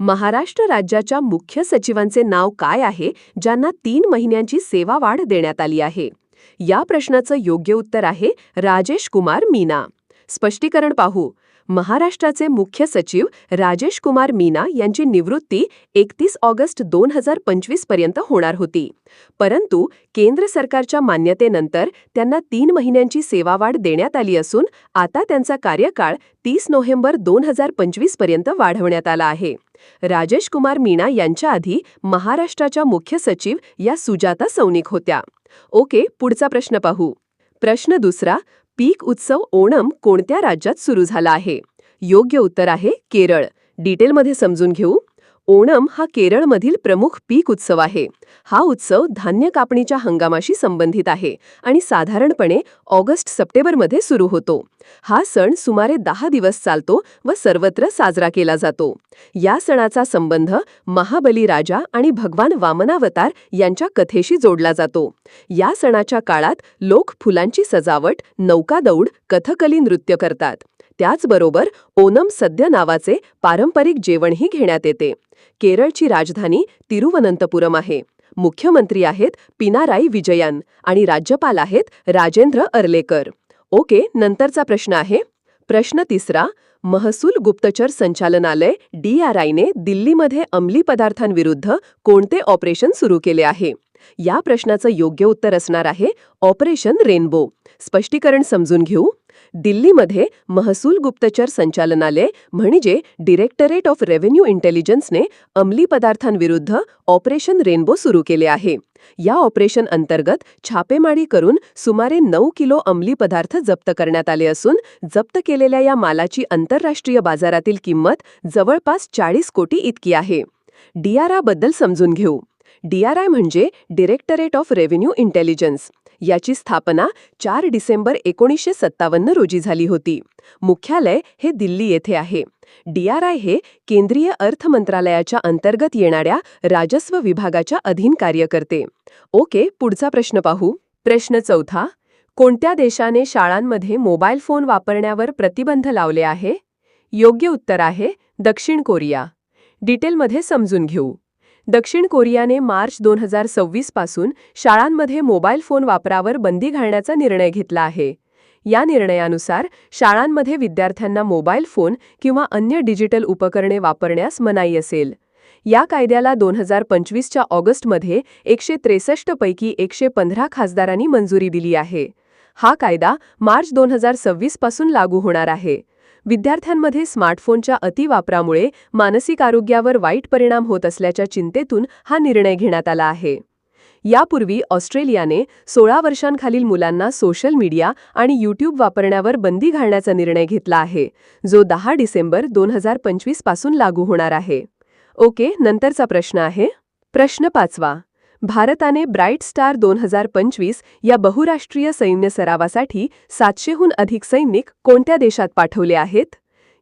महाराष्ट्र राज्याच्या मुख्य सचिवांचे नाव काय आहे ज्यांना तीन महिन्यांची सेवा वाढ देण्यात आली आहे? या प्रश्नाचं योग्य उत्तर आहे राजेश कुमार मीना. स्पष्टीकरण पाहू. महाराष्ट्राचे मुख्य सचिव राजेश कुमार मीना यांची निवृत्ती एकतीस ऑगस्ट दोन हजार पंचवीसपर्यंत होणार होती. परंतु केंद्र सरकारच्या मान्यतेनंतर त्यांना तीन महिन्यांची सेवावाढ देण्यात आली असून आता त्यांचा कार्यकाळ तीस नोव्हेंबर दोन हजार पंचवीसपर्यंत वाढवण्यात आला आहे. राजेश कुमार मीना यांच्या आधी महाराष्ट्राच्या मुख्य सचिव या सुजाता सौनिक होत्या. ओके पुढचा प्रश्न पाहू. प्रश्न दुसरा पीक उत्सव ओणम कोणत्या राज्यात सुरू झाला आहे? योग्य उत्तर आहे केरळ. डिटेलमध्ये समजून घेऊ. ओणम हा केरळमधील प्रमुख पीक उत्सव आहे. हा उत्सव धान्य कापणीच्या हंगामाशी संबंधित आहे आणि साधारणपणे ऑगस्ट सप्टेंबरमध्ये सुरू होतो. हा सण सुमारे दहा दिवस चालतो व सर्वत्र साजरा केला जातो. या सणाचा संबंध महाबली राजा आणि भगवान वामनावतार यांच्या कथेशी जोडला जातो. या सणाच्या काळात लोक फुलांची सजावट नौकादौड कथकली नृत्य करतात. त्याचबरोबर ओनम सद्य नावाचे पारंपरिक जेवणही घेण्यात येते. केरळची राजधानी तिरुवनंतपुरम आहे. मुख्यमंत्री आहेत पिनाराई विजयन आणि राज्यपाल आहेत राजेंद्र अर्लेकर. ओके नंतरचा प्रश्न आहे. प्रश्न तिसरा महसूल गुप्तचर संचालनालय डीआरआयने दिल्लीमध्ये अंमली पदार्थांविरुद्ध कोणते ऑपरेशन सुरू केले आहे? या प्रश्नाचं योग्य उत्तर असणार आहे ऑपरेशन रेनबो. स्पष्टीकरण समजून घेऊ. दिल्लीमध्ये महसूल गुप्तचर संचालनालय म्हणजे डिरेक्टरेट ऑफ रेव्हेन्यू इंटेलिजन्सने अंमली पदार्थांविरुद्ध ऑपरेशन रेनबो सुरू केले आहे. या ऑपरेशन अंतर्गत छापेमारी करून सुमारे नऊ किलो अंमली पदार्थ जप्त करण्यात आले असून जप्त केलेल्या या मालाची आंतरराष्ट्रीय बाजारातील किंमत जवळपास चाळीस कोटी इतकी आहे. बद्दल समजून घेऊ. डीआरआय म्हणजे डिरेक्टरेट ऑफ रेव्हेन्यू इंटेलिजन्स. याची स्थापना चार डिसेंबर एकोणीसशे सत्तावन्न रोजी झाली होती. मुख्यालय हे दिल्ली येथे आहे. डीआरआय हे केंद्रीय अर्थ मंत्रालयाच्या अंतर्गत येणाऱ्या राजस्व विभागाच्या अधीन कार्य करते ओके पुढचा प्रश्न पाहू. प्रश्न चौथा कोणत्या देशाने शाळांमध्ये मोबाईल फोन वापरण्यावर प्रतिबंध लावले आहे? योग्य उत्तर आहे दक्षिण कोरिया. डिटेलमध्ये समजून घेऊ. दक्षिण कोरियाने मार्च दोन हजार सव्वीसपासून शाळांमध्ये मोबाईल फोन वापरावर बंदी घालण्याचा निर्णय घेतला आहे. या निर्णयानुसार शाळांमध्ये विद्यार्थ्यांना मोबाईल फोन किंवा अन्य डिजिटल उपकरणे वापरण्यास मनाई असेल. या कायद्याला दोन हजार पंचवीसच्या ऑगस्टमध्ये एकशे त्रेसष्ट पैकी एकशे पंधरा खासदारांनी मंजुरी दिली आहे. हा कायदा मार्च दोन हजार सव्वीसपासून लागू होणार आहे. विद्यार्थ्यांमध्ये स्मार्टफोनच्या अतिवापरामुळे मानसिक आरोग्यावर वाईट परिणाम होत असल्याच्या चिंतेतून हा निर्णय घेण्यात आला आहे. यापूर्वी ऑस्ट्रेलियाने सोळा वर्षांखालील मुलांना सोशल मीडिया आणि यूट्यूब वापरण्यावर बंदी घालण्याचा निर्णय घेतला आहे जो दहा डिसेंबर दोन हजार पंचवीसपासून लागू होणार आहे. ओके नंतरचा प्रश्न आहे. प्रश्न पाचवा. भारताने ब्राईट स्टार दोन हजार पंचवीस या बहुराष्ट्रीय सैन्य सरावासाठी सातशेहून अधिक सैनिक कोणत्या देशात पाठवले आहेत?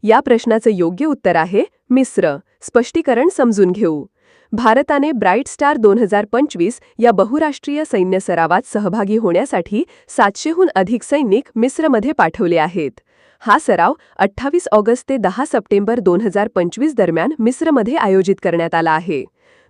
या प्रश्नाचं योग्य उत्तर आहे मिस्र. स्पष्टीकरण समजून घेऊ. भारताने ब्राईट स्टार दोन हजार पंचवीस या बहुराष्ट्रीय सैन्य सरावात सहभागी होण्यासाठी सातशेहून अधिक सैनिक मिस्रमध्ये पाठवले आहेत. हा सराव अठ्ठावीस ऑगस्ट ते दहा सप्टेंबर दोन हजार पंचवीस दरम्यान मिस्रमध्ये आयोजित करण्यात आला आहे.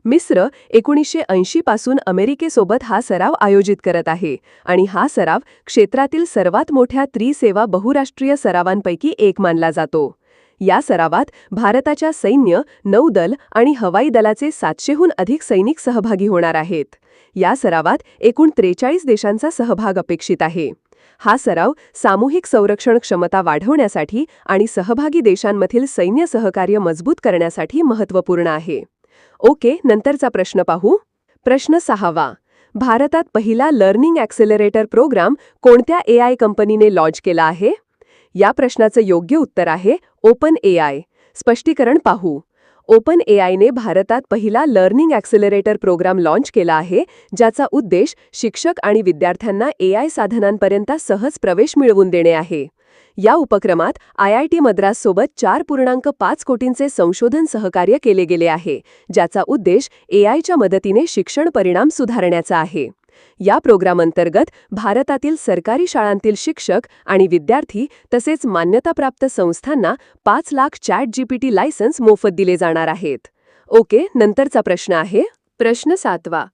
मिस्र एकोणीसशे ऐंशी पासून अमेरिकेसोबत हा सराव आयोजित करत आहे आणि हा सराव क्षेत्रातील सर्वात मोठ्या त्रिसेवा बहुराष्ट्रीय सरावांपैकी एक मानला जातो. या सरावात भारताच्या सैन्य नौदल आणि हवाई दलाचे सातशेहून अधिक सैनिक सहभागी होणार आहेत. या सरावात एकूण त्रेचाळीस देशांचा सहभाग अपेक्षित आहे. हा सराव सामूहिक संरक्षण क्षमता वाढवण्यासाठी आणि सहभागी देशांमधील सैन्य सहकार्य मजबूत करण्यासाठी महत्त्वपूर्ण आहे. ओके नंतरचा प्रश्न पाहू. प्रश्न सहावा. भारतात पहिला लर्निंग ॲक्सेलरेटर प्रोग्राम कोणत्या ए आय कंपनीने लॉन्च केला आहे? या प्रश्नाचं योग्य उत्तर आहे ओपन ए आय. स्पष्टीकरण पाहू. ओपन ए आयने भारतात पहिला लर्निंग ॲक्सेलरेटर प्रोग्राम लॉन्च केला आहे ज्याचा उद्देश शिक्षक आणि विद्यार्थ्यांना ए आय साधनांपर्यंत सहज प्रवेश मिळवून देणे आहे. या उपक्रमात आय आय टी मद्राससोबत चार पूर्णांक पाच कोटींचे संशोधन सहकार्य केले गेले आहे ज्याचा उद्देश एआयच्या मदतीने शिक्षण परिणाम सुधारण्याचा आहे. या प्रोग्रामअंतर्गत भारतातील सरकारी शाळांतील शिक्षक आणि विद्यार्थी तसेच मान्यताप्राप्त संस्थांना पाच लाख चॅट जीपीटी लायसन्स मोफत दिले जाणार आहेत. ओके नंतरचा प्रश्न आहे. प्रश्न सातवा.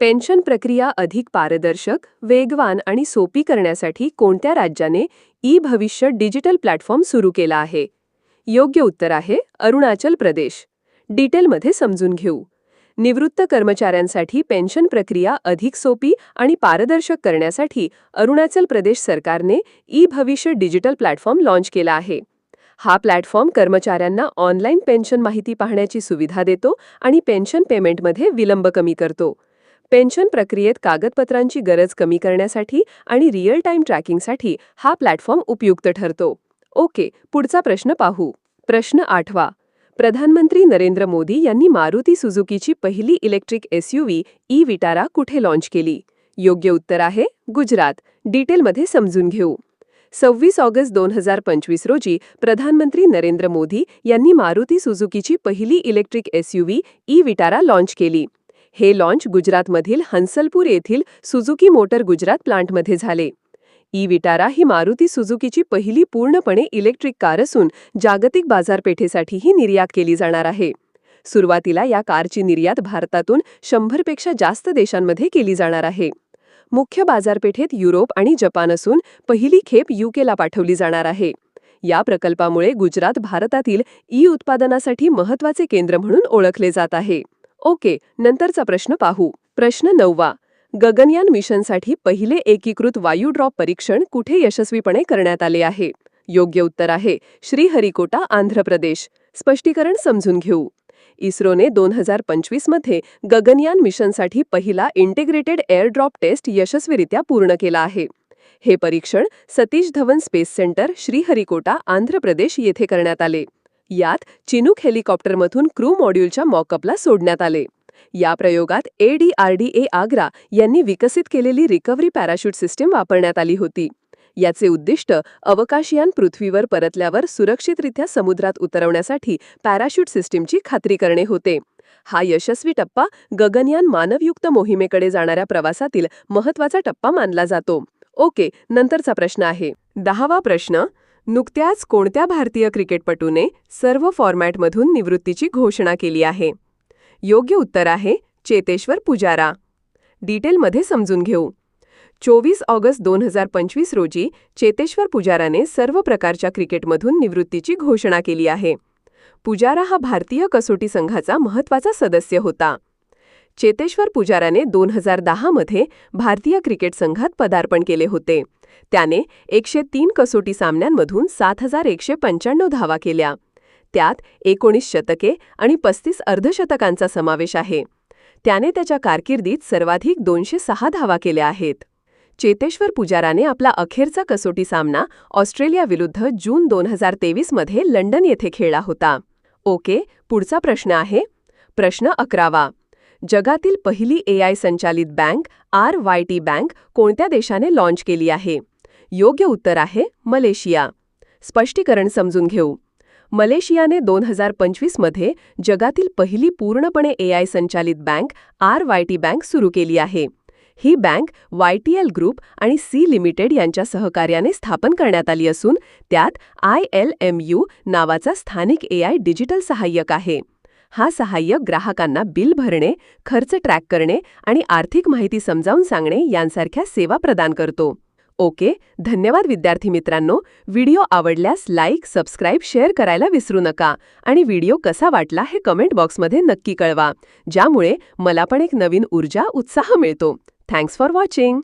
पेन्शन प्रक्रिया अधिक पारदर्शक वेगवान आणि सोपी करण्यासाठी कोणत्या राज्याने ई भविष्य डिजिटल प्लॅटफॉर्म सुरू केला आहे? योग्य उत्तर आहे अरुणाचल प्रदेश. डिटेलमध्ये समजून घेऊ. निवृत्त कर्मचाऱ्यांसाठी पेन्शन प्रक्रिया अधिक सोपी आणि पारदर्शक करण्यासाठी अरुणाचल प्रदेश सरकारने ई भविष्य डिजिटल प्लॅटफॉर्म लॉन्च केला आहे. हा प्लॅटफॉर्म कर्मचाऱ्यांना ऑनलाईन पेन्शन माहिती पाहण्याची सुविधा देतो आणि पेन्शन पेमेंटमध्ये विलंब कमी करतो. पेन्शन प्रक्रियेत कागदपत्रांची गरज कमी करण्यासाठी आणि रिअल टाईम ट्रॅकिंगसाठी हा प्लॅटफॉर्म उपयुक्त ठरतो. ओके पुढचा प्रश्न पाहू. प्रश्न आठवा. प्रधानमंत्री नरेंद्र मोदी यांनी मारुती सुझुकीची पहिली इलेक्ट्रिक एसयूव्ही ई विटारा कुठे लॉन्च केली? योग्य उत्तर आहे गुजरात. डिटेलमध्ये समजून घेऊ. सव्वीस ऑगस्ट दोन हजार पंचवीस रोजी प्रधानमंत्री नरेंद्र मोदी यांनी मारुती सुझुकीची पहिली electric SUV E Vitara launch केली. हे लॉन्च गुजरातमधील हंसलपूर येथील सुझुकी मोटर गुजरात प्लांटमध्ये झाले. ई विटारा ही मारुती सुझुकीची पहिली पूर्णपणे इलेक्ट्रिक कार असून जागतिक बाजारपेठेसाठीही निर्यात केली जाणार आहे. सुरुवातीला या कारची निर्यात भारतातून शंभरपेक्षा जास्त देशांमध्ये केली जाणार आहे. मुख्य बाजारपेठेत युरोप आणि जपान असून पहिली खेप युकेला पाठवली जाणार आहे. या प्रकल्पामुळे गुजरात भारतातील ई उत्पादनासाठी महत्त्वाचे केंद्र म्हणून ओळखले जात आहे. ओके नंतरचा प्रश्न पाहू. प्रश्न नववा. गगनयान मिशनसाठी पहिले एकीकृत वायू ड्रॉप परीक्षण कुठे यशस्वीपणे करण्यात आले आहे? योग्य उत्तर आहे श्रीहरिकोटा आंध्र प्रदेश. स्पष्टीकरण समजून घेऊ. इस्रोने दोन हजार पंचवीसमध्ये गगनयान मिशनसाठी पहिला इंटिग्रेटेड एअर ड्रॉप टेस्ट यशस्वीरित्या पूर्ण केला आहे. हे परीक्षण सतीश धवन स्पेस सेंटर श्रीहरिकोटा आंध्र प्रदेश येथे करण्यात आले. यात चिनूक हेलिकॉप्टरमधून क्रू मॉड्यूलच्या मॉकअपला सोडण्यात आले. या प्रयोगात एडीआरडीए आग्रा यांनी विकसित केलेली रिकव्हरी पॅराशूट सिस्टीम वापरण्यात आली होती. याचे उद्दिष्ट अवकाशयान पृथ्वीवर परतल्यावर सुरक्षितरित्या समुद्रात उतरवण्यासाठी पॅराशूट सिस्टीमची खात्री करणे होते. हा यशस्वी टप्पा गगनयान मानवयुक्त मोहिमेकडे जाणाऱ्या प्रवासातील महत्त्वाचा टप्पा मानला जातो. ओके नंतरचा प्रश्न आहे. दहावा प्रश्न नुकत्याच कोणत्या भारतीय क्रिकेटपटूने सर्व फॉर्मॅटमधून निवृत्तीची घोषणा केली आहे? योग्य उत्तर आहे चेतेश्वर पुजारा. डिटेलमध्ये समजून घेऊ. चोवीस ऑगस्ट दोन हजार पंचवीस रोजी चेतेश्वर पुजाराने सर्व प्रकारच्या क्रिकेटमधून निवृत्तीची घोषणा केली आहे. पुजारा हा भारतीय कसोटी संघाचा महत्त्वाचा सदस्य होता. चेतेश्वर पुजाराने दोन हजार दहामध्ये भारतीय क्रिकेट संघात पदार्पण केले होते. त्याने एकशे तीन कसोटी सामन्यांमधून सात हजार एकशे पंच्याण्णव धावा केल्या. त्यात एकोणीस शतके आणि पस्तीस अर्धशतकांचा समावेश आहे. त्याने त्याच्या कारकिर्दीत सर्वाधिक दोनशे सहा धावा केल्या आहेत. चेतेश्वर पुजाराने आपला अखेरचा कसोटी सामना ऑस्ट्रेलियाविरुद्ध जून दोन हजार तेवीसमध्ये लंडन येथे खेळला होता. ओके पुढचा प्रश्न आहे. प्रश्न अकरावा. जगातील पहिली एआय संचालित bank R Y T bank कोणत्या देशाने लॉन्च केली आहे? योग्य उत्तर आहे मलेशिया. स्पष्टीकरण समजून घेऊ. मलेशियाने दोन हजार पंचवीसमध्ये जगातील पहिली पूर्णपणे एआय संचालित bank R Y T bank सुरू केली आहे. ही bank Y T L group आणि सी लिमिटेड यांच्या सहकार्याने स्थापन करण्यात आली असून त्यात आय एल एम यू नावाचा स्थानिक एआय डिजिटल सहाय्यक आहे. हा सहाय्यक ग्राहकांना बिल भरणे खर्च ट्रॅक करणे आणि आर्थिक माहिती समजावून सांगणे यांसारख्या सेवा प्रदान करतो. ओके? धन्यवाद विद्यार्थी मित्रांनो. व्हिडिओ आवडल्यास लाईक सबस्क्राईब शेअर करायला विसरू नका आणि व्हिडिओ कसा वाटला हे कमेंट बॉक्समध्ये नक्की कळवा. ज्यामुळे मला पण एक नवीन ऊर्जा उत्साह मिळतो. Thanks for watching!